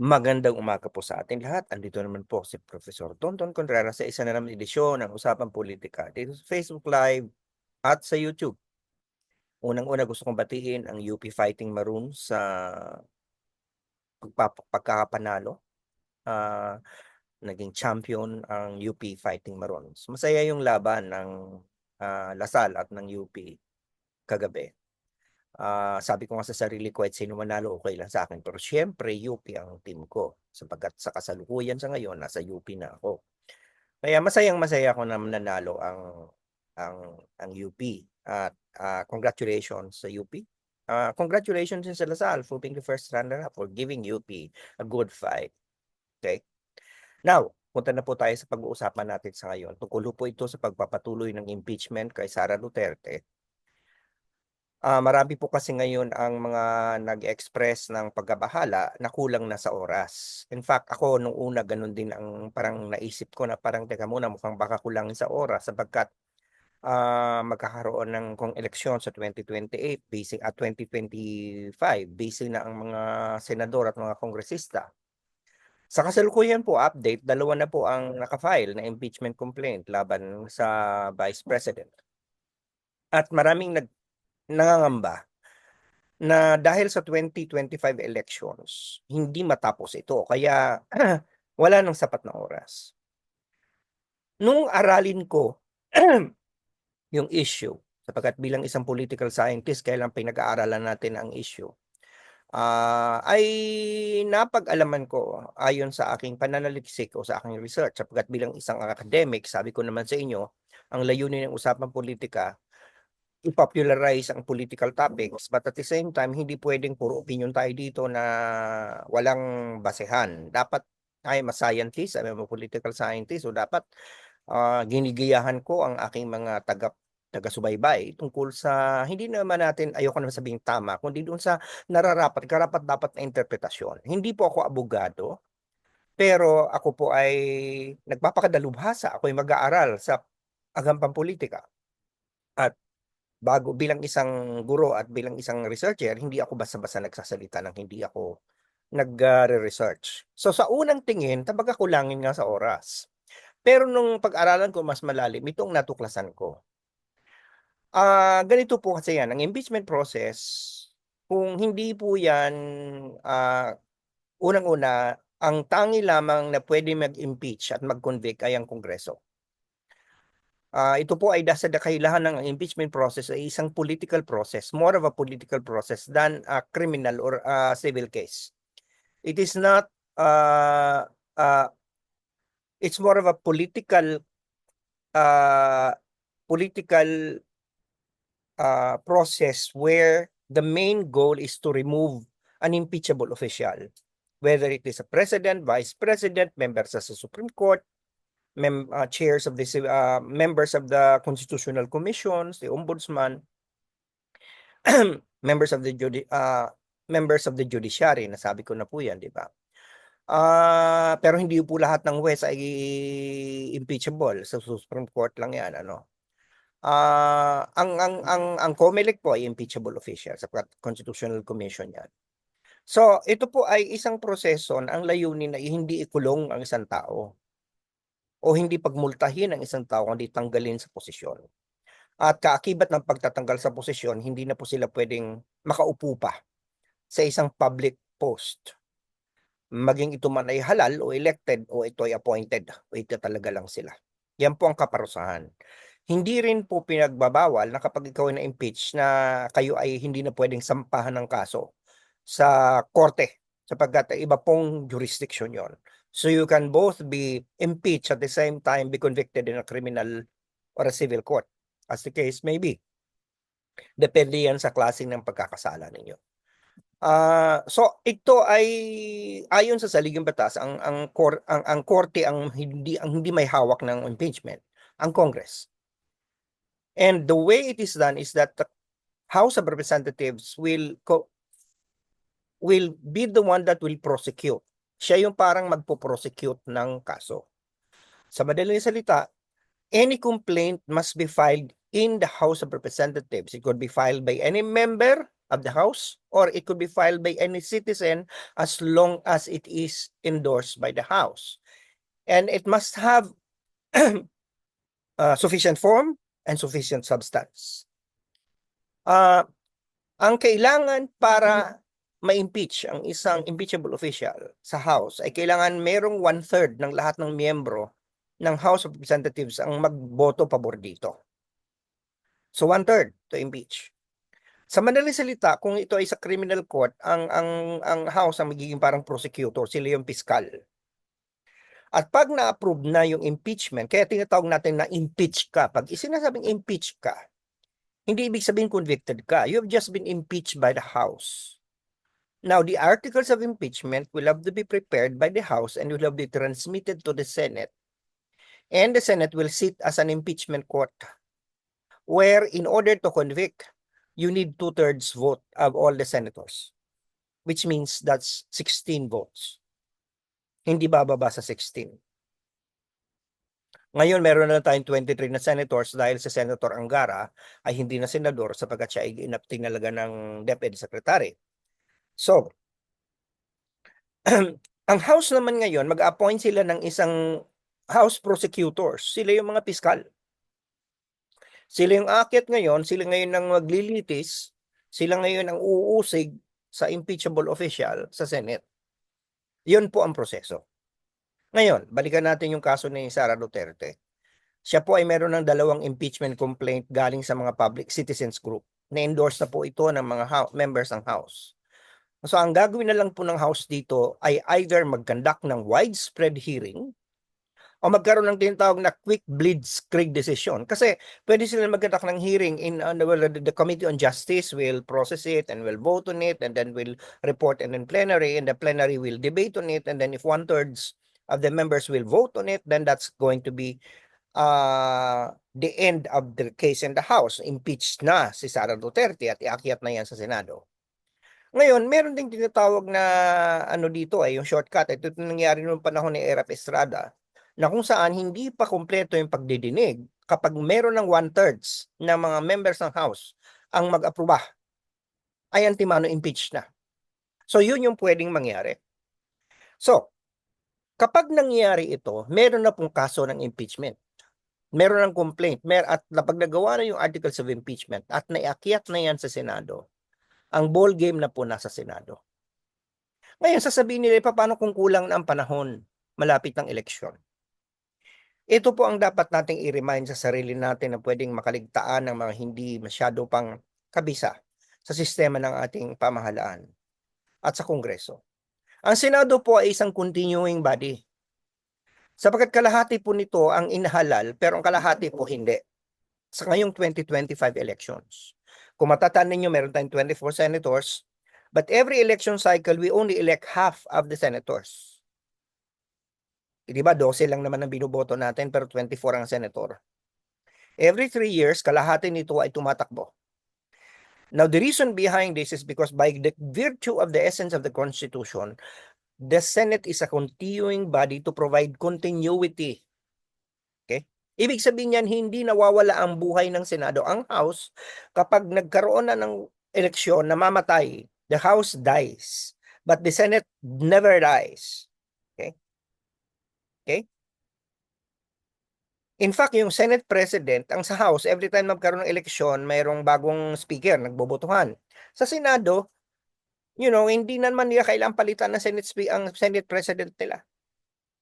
Magandang umaga po sa ating lahat. Andito naman po si Professor Tonton Contreras sa isa na naman edisyon ng Usapang Politika dito sa Facebook Live at sa YouTube. Unang-una gusto kong batiin ang UP Fighting Maroon sa pagkakapanalo. Ah, naging champion ang UP Fighting Maroons. Masaya yung laban ng ah, Lasal at ng UP kagabi. Ah, sabi ko nga sa sarili ko, kahit sino manalo, okay lang sa akin. Pero syempre, UP ang team ko. Sapagkat sa kasalukuyan sa ngayon, nasa UP na ako. Kaya masayang masaya ako na nanalo ang ang ang UP. At ah, congratulations sa UP. Ah, congratulations din sa Lasal for being the first runner-up for giving UP a good fight. Okay? Now, punta na po tayo sa pag-uusapan natin sa ngayon. Tungkol po ito sa pagpapatuloy ng impeachment kay Sara Duterte. Ah, marami po kasi ngayon ang mga nag-express ng pagkabahala na kulang na sa oras. In fact, ako nung una ganun din ang parang naisip ko na parang teka muna mukhang baka kulang sa oras sapagkat ah, magkakaroon ng kung eleksyon sa 2028 basing at 2025 basing na ang mga senador at mga kongresista. Sa kasalukuyan po update, dalawa na po ang nakafile na impeachment complaint laban sa Vice President. At maraming nag nangangamba na dahil sa 2025 elections, hindi matapos ito. Kaya wala nang sapat na oras. Nung aralin ko yung issue, sapagkat bilang isang political scientist, kailan pinag-aaralan natin ang issue, ah, ay napag-alaman ko ayon sa aking pananaliksik o sa aking research, sapagkat bilang isang academic, sabi ko naman sa inyo, ang layunin ng usapang politika i-popularize ang political topics but at the same time hindi pwedeng puro opinion tayo dito na walang basehan. Dapat ay mas scientist, ay mga political scientist so dapat ah, ginigiyahan ko ang aking mga taga taga-subaybay tungkol sa hindi naman natin ayoko naman sabing tama kundi doon sa nararapat karapat dapat na interpretasyon. Hindi po ako abogado pero ako po ay nagpapakadalubhasa, ako ay mag-aaral sa agampang politika. Bago bilang isang guro at bilang isang researcher, hindi ako basta-basta nagsasalita ng hindi ako nag-research. So sa unang tingin, tabaga kulangin nga sa oras. Pero nung pag-aralan ko mas malalim, itong natuklasan ko. Ah, ganito po kasi yan, ang impeachment process, kung hindi po yan, ah, unang-una, ang tangi lamang na pwede mag-impeach at mag-convict ay ang Kongreso. Ah, ito po ay dahil sa dakilahan ng impeachment process ay isang political process, more of a political process than a criminal or a civil case. It is not uh, uh, it's more of a political uh, political uh, process where the main goal is to remove an impeachable official, whether it is a president, vice president, members sa Supreme Court, mem uh, chairs of the uh, members of the constitutional commissions, the ombudsman, members of the judi uh, members of the judiciary, nasabi ko na po 'yan, di ba? Ah, pero hindi po lahat ng huwes ay impeachable. Sa Supreme Court lang 'yan, ano. Ah, ang ang ang ang COMELEC po ay impeachable official sa Constitutional Commission 'yan. So, ito po ay isang proseso na ang layunin ay hindi ikulong ang isang tao o hindi pagmultahin ang isang tao kundi tanggalin sa posisyon. At kaakibat ng pagtatanggal sa posisyon, hindi na po sila pwedeng makaupo pa sa isang public post. Maging ito man ay halal o elected o ito ay appointed o ito talaga lang sila. Yan po ang kaparusahan. Hindi rin po pinagbabawal na kapag ikaw ay na-impeach na kayo ay hindi na pwedeng sampahan ng kaso sa korte sapagkat iba pong jurisdiction yon. So you can both be impeached at the same time be convicted in a criminal or a civil court as the case may be. Depende yan sa klase ng pagkakasala ninyo. Ah, so ito ay ayon sa saligang batas ang ang kor, ang, ang korte ang hindi ang hindi may hawak ng impeachment, ang Congress. And the way it is done is that the House of Representatives will will be the one that will prosecute. Siya yung parang magpo-prosecute ng kaso. Sa madaling salita, any complaint must be filed in the House of Representatives. It could be filed by any member of the House or it could be filed by any citizen as long as it is endorsed by the House. And it must have uh, sufficient form and sufficient substance. Ah, ang kailangan para ma-impeach ang isang impeachable official sa House ay kailangan merong one-third ng lahat ng miyembro ng House of Representatives ang magboto pabor dito. So one-third to impeach. Sa madaling salita, kung ito ay sa criminal court, ang ang ang House ang magiging parang prosecutor, sila yung piskal. At pag na-approve na yung impeachment, kaya tinatawag natin na impeach ka. Pag isinasabing impeach ka, hindi ibig sabihin convicted ka. You have just been impeached by the House. Now, the articles of impeachment will have to be prepared by the House and will have to be transmitted to the Senate. And the Senate will sit as an impeachment court where in order to convict, you need two-thirds vote of all the senators, which means that's 16 votes. Hindi bababa sa 16. Ngayon, meron na lang tayong 23 na senators dahil si Senator Angara ay hindi na senador sapagkat siya ay inaptinalaga ng DepEd Secretary. So, ang House naman ngayon, mag-appoint sila ng isang House prosecutors. Sila yung mga piskal. Sila yung akit ngayon, sila ngayon ang maglilitis, sila ngayon ang uusig sa impeachable official sa Senate. Yun po ang proseso. Ngayon, balikan natin yung kaso ni Sara Duterte. Siya po ay meron ng dalawang impeachment complaint galing sa mga public citizens group. Na-endorse na po ito ng mga members ng House. So ang gagawin na lang po ng House dito ay either mag-conduct ng widespread hearing o magkaroon ng tinatawag na quick blitzkrieg decision. Kasi pwede sila mag-conduct ng hearing in uh, well, the, Committee on Justice will process it and will vote on it and then will report it in plenary and the plenary will debate on it and then if one-thirds of the members will vote on it, then that's going to be uh, the end of the case in the House. Impeached na si Sara Duterte at iakyat na yan sa Senado. Ngayon, meron ding tinatawag na ano dito ay yung shortcut. Ito yung nangyari noong panahon ni Erap Estrada na kung saan hindi pa kumpleto yung pagdidinig kapag meron ng one-thirds ng mga members ng House ang mag-aproba ay antimano impeach na. So yun yung pwedeng mangyari. So, kapag nangyari ito, meron na pong kaso ng impeachment. Meron ng complaint, mer at napag nagawa na yung articles of impeachment at naiakyat na yan sa Senado, ang ball game na po nasa Senado. Ngayon, sasabihin nila, "Eh, paano kung kulang na ang panahon, malapit ng eleksyon? Ito po ang dapat nating i-remind sa sarili natin na pwedeng makaligtaan ng mga hindi masyado pang kabisa sa sistema ng ating pamahalaan at sa Kongreso. Ang Senado po ay isang continuing body. Sapagkat kalahati po nito ang inahalal pero ang kalahati po hindi. Sa ngayong 2025 elections. Kung matatandaan ninyo, meron tayong 24 senators, but every election cycle, we only elect half of the senators. Eh, Di ba, 12 lang naman ang binoboto natin, pero 24 ang senator. Every three years, kalahati nito ay tumatakbo. Now, the reason behind this is because by the virtue of the essence of the Constitution, the Senate is a continuing body to provide continuity. Ibig sabihin yan, hindi nawawala ang buhay ng Senado. Ang House, kapag nagkaroon na ng eleksyon, namamatay, the House dies. But the Senate never dies. Okay? Okay? In fact, yung Senate President, ang sa House, every time magkaroon ng eleksyon, mayroong bagong speaker, nagbobotohan. Sa Senado, you know, hindi naman nila kailangan palitan ng Senate, ang Senate President nila.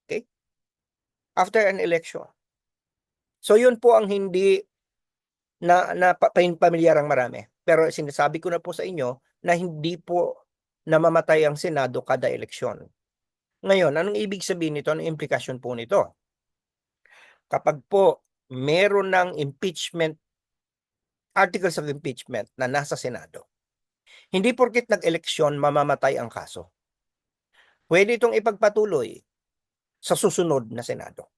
Okay? After an election. So yun po ang hindi na, na pa- pa- pamilyar ang marami. Pero sinasabi ko na po sa inyo na hindi po namamatay ang Senado kada eleksyon. Ngayon, anong ibig sabihin nito? Anong implikasyon po nito? Kapag po meron ng impeachment, articles of impeachment na nasa Senado, hindi porkit nag-eleksyon mamamatay ang kaso. Pwede itong ipagpatuloy sa susunod na Senado.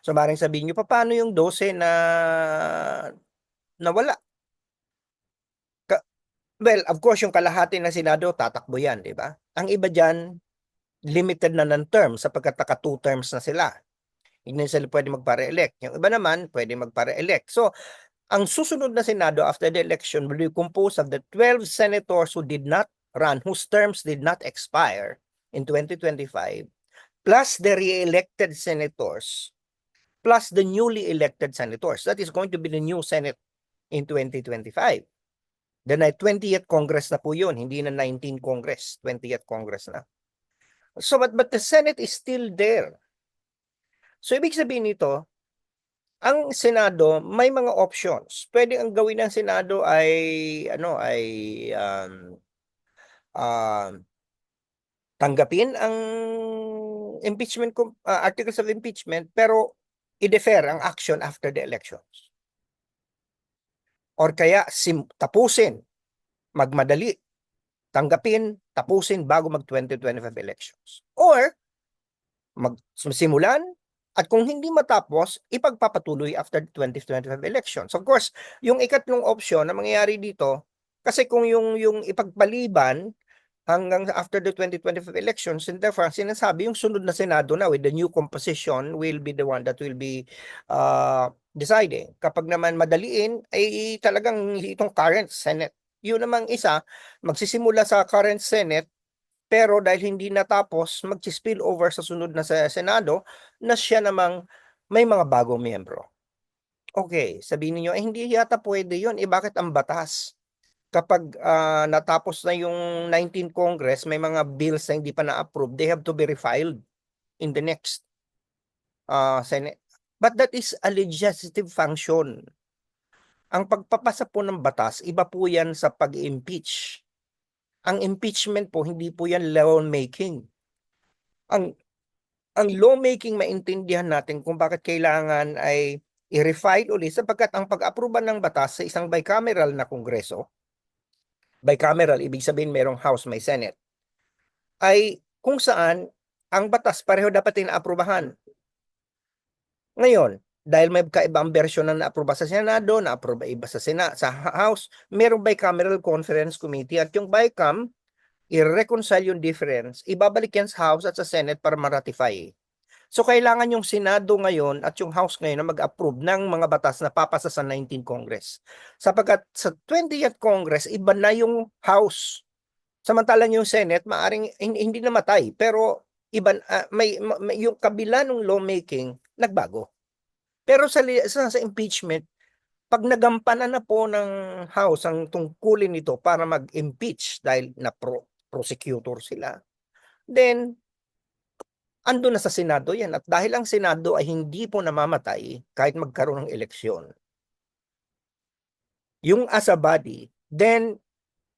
So maring sabihin nyo, paano yung 12 na nawala? Ka- well, of course, yung kalahati ng Senado, tatakbo yan, di ba? Ang iba dyan, limited na ng term sapagkat naka two terms na sila. Hindi na sila pwede magpare-elect. Yung iba naman, pwede magpare-elect. So, ang susunod na Senado after the election will be composed of the 12 senators who did not run, whose terms did not expire in 2025, plus the re-elected senators, plus the newly elected senators. That is going to be the new Senate in 2025. The ni- 20th Congress na po yun, hindi na 19 Congress, 20th Congress na. So, but, but the Senate is still there. So, ibig sabihin nito, ang Senado may mga options. Pwede ang gawin ng Senado ay ano ay um, um, tanggapin ang impeachment uh, articles of impeachment pero i-defer ang action after the elections. Or kaya sim- tapusin, magmadali, tanggapin, tapusin bago mag 2025 elections. Or magsimulan at kung hindi matapos, ipagpapatuloy after the 2025 elections. Of course, yung ikatlong option na mangyayari dito, kasi kung yung yung ipagpaliban hanggang after the 2025 elections, and therefore, sinasabi yung sunod na Senado na with the new composition will be the one that will be uh, deciding. Kapag naman madaliin, ay talagang itong current Senate. Yun namang isa, magsisimula sa current Senate, pero dahil hindi natapos, mag-spill over sa sunod na sa Senado, na siya namang may mga bagong miyembro. Okay, sabihin niyo, eh hindi yata pwede yun. Eh bakit ang batas? Kapag ah, natapos na yung 19 Congress, may mga bills na hindi pa na-approve, they have to be refiled in the next uh, Senate. But that is a legislative function. Ang pagpapasa po ng batas, iba po yan sa pag-impeach. Ang impeachment po, hindi po yan lawmaking. Ang ang lawmaking maintindihan natin kung bakit kailangan ay i-refile ulit sapagkat ang pag-aproban ng batas sa isang bicameral na kongreso, bicameral, ibig sabihin merong House, may Senate, ay kung saan ang batas pareho dapat inaaprubahan. Ngayon, dahil may kaibang bersyon na naaproba sa Senado, naaproba iba sa Sena, sa House, merong bicameral conference committee at yung BICAM, i-reconcile yung difference, ibabalik yan sa House at sa Senate para ma-ratify. So kailangan yung Senado ngayon at yung House ngayon na mag-approve ng mga batas na papasa sa 19 Congress. Sapagkat sa 20th Congress, iba na yung House. Samantalang yung Senate, maaring hin- hindi namatay, pero iba, ah, may, ma- may, yung kabila ng lawmaking, nagbago. Pero sa, sa, sa impeachment, pag nagampanan na po ng House ang tungkulin nito para mag-impeach dahil na pro, prosecutor sila, then ando na sa Senado yan. At dahil ang Senado ay hindi po namamatay kahit magkaroon ng eleksyon, yung as a body, then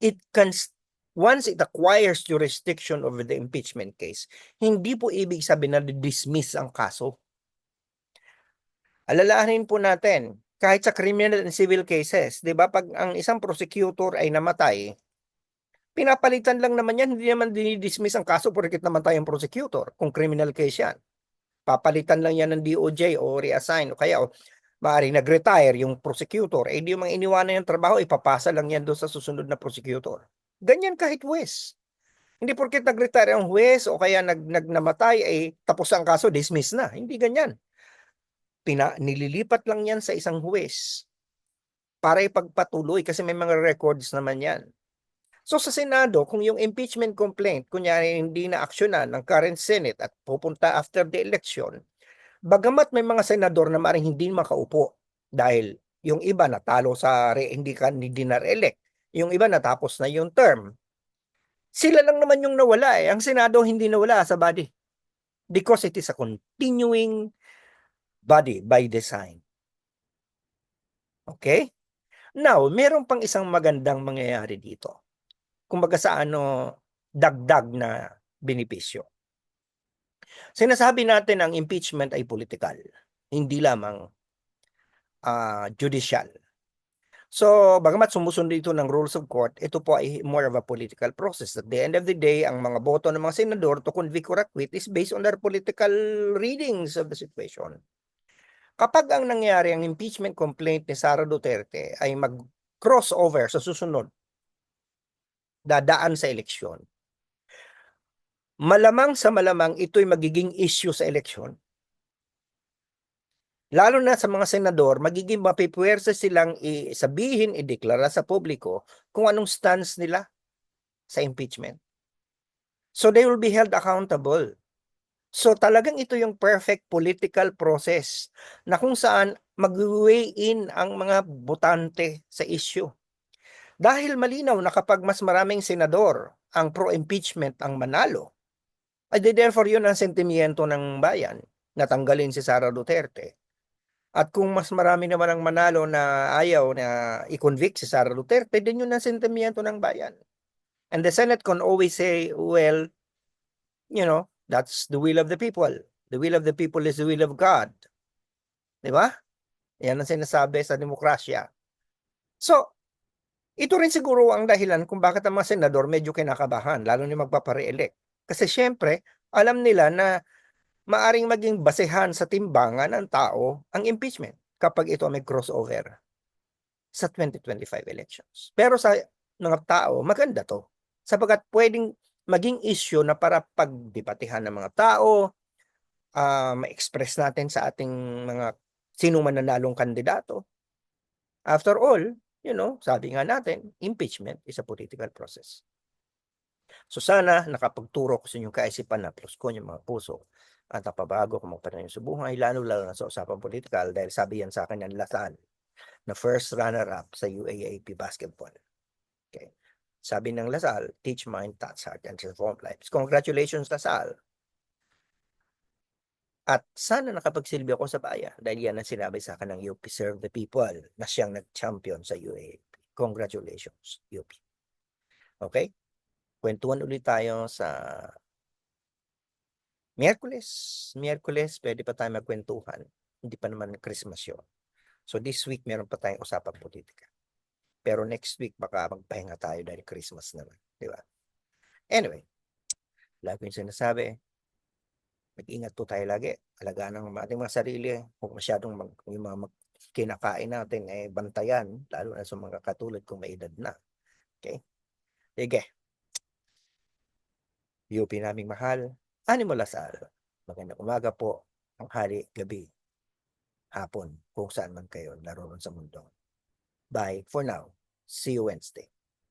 it can, once it acquires jurisdiction over the impeachment case, hindi po ibig sabihin na dismiss ang kaso. Alalahanin po natin, kahit sa criminal and civil cases, 'di ba, pag ang isang prosecutor ay namatay, pinapalitan lang naman yan, hindi naman dinidismiss ang kaso porket namatay ang prosecutor kung criminal case yan. Papalitan lang yan ng DOJ o reassign o kaya o maaaring nag-retire yung prosecutor, eh di yung mga iniwanan yung trabaho, ipapasa lang yan doon sa susunod na prosecutor. Ganyan kahit huwes. Hindi porket nag-retire ang huwes o kaya nag, nag namatay, eh tapos ang kaso, dismiss na. Hindi ganyan pina, nililipat lang yan sa isang huwes para ipagpatuloy kasi may mga records naman yan. So sa Senado, kung yung impeachment complaint, kunyari hindi na aksyonan ng current Senate at pupunta after the election, bagamat may mga senador na maaaring hindi makaupo dahil yung iba natalo sa re, hindi ka hindi na elect yung iba natapos na yung term. Sila lang naman yung nawala eh. Ang Senado hindi nawala sa body. Because it is a continuing body by design. Okay? Now, meron pang isang magandang mangyayari dito. Kumbaga sa ano, dagdag na benepisyo. Sinasabi natin ang impeachment ay political, hindi lamang ah, judicial. So, bagamat sumusunod ito ng rules of court, ito po ay more of a political process. At the end of the day, ang mga boto ng mga senador to convict or acquit is based on their political readings of the situation. Kapag ang nangyari ang impeachment complaint ni Sara Duterte ay mag-crossover sa susunod, dadaan sa eleksyon, malamang sa malamang ito'y magiging issue sa eleksyon. Lalo na sa mga senador, magiging mapipuwersa silang i sabihin, ideklara sa publiko kung anong stance nila sa impeachment. So they will be held accountable. So talagang ito yung perfect political process na kung saan mag-weigh in ang mga botante sa issue. Dahil malinaw na kapag mas maraming senador ang pro-impeachment ang manalo, ay di therefore yun ang sentimiento ng bayan na tanggalin si Sara Duterte. At kung mas marami naman ang manalo na ayaw na i-convict si Sara Duterte, din yun ang sentimiento ng bayan. And the Senate can always say, well, you know, that's the will of the people. The will of the people is the will of God. Di ba? Yan ang sinasabi sa demokrasya. So, ito rin siguro ang dahilan kung bakit ang mga senador medyo kinakabahan, lalo na magpapare-elect. Kasi syempre, alam nila na maaring maging basehan sa timbangan ng tao ang impeachment kapag ito may crossover sa 2025 elections. Pero sa mga tao, maganda to. Sapagat pwedeng maging issue na para pagdebatehan ng mga tao, ah, ma-express natin sa ating mga sino man nanalong kandidato. After all, you know, sabi nga natin, impeachment is a political process. So sana nakapagturo ko sa inyong kaisipan na plus ko yung mga puso at napabago kung magpanayon sa buhay, lalo-lalo na sa usapang politikal dahil sabi yan sa akin ng Lasal na first runner-up sa UAAP basketball. Okay. Sabi ng Lasal, teach mind, touch heart, and transform lives. Congratulations, Lasal. At sana nakapagsilbi ako sa bayan dahil yan ang sinabi sa akin ng UP Serve the People na siyang nag-champion sa UAAP. Congratulations, UP. Okay? Kwentuhan ulit tayo sa Miyerkules. Miyerkules, pwede pa tayo magkwentuhan. Hindi pa naman Christmas yun. So this week, meron pa tayong usapang politika. Pero next week, baka magpahinga tayo dahil Christmas naman. Di ba? Anyway, lagi yung sinasabi, mag-ingat po tayo lagi. Alagaan ang ating mga sarili. Huwag masyadong mag, yung mga mag, kinakain natin, eh, bantayan. Lalo na sa mga katulad kung may edad na. Okay? Sige. UP naming mahal. Animo Lasal. Magandang umaga po, tanghali, gabi, hapon, kung saan man kayo naroon sa mundo. Bye for now. See you Wednesday.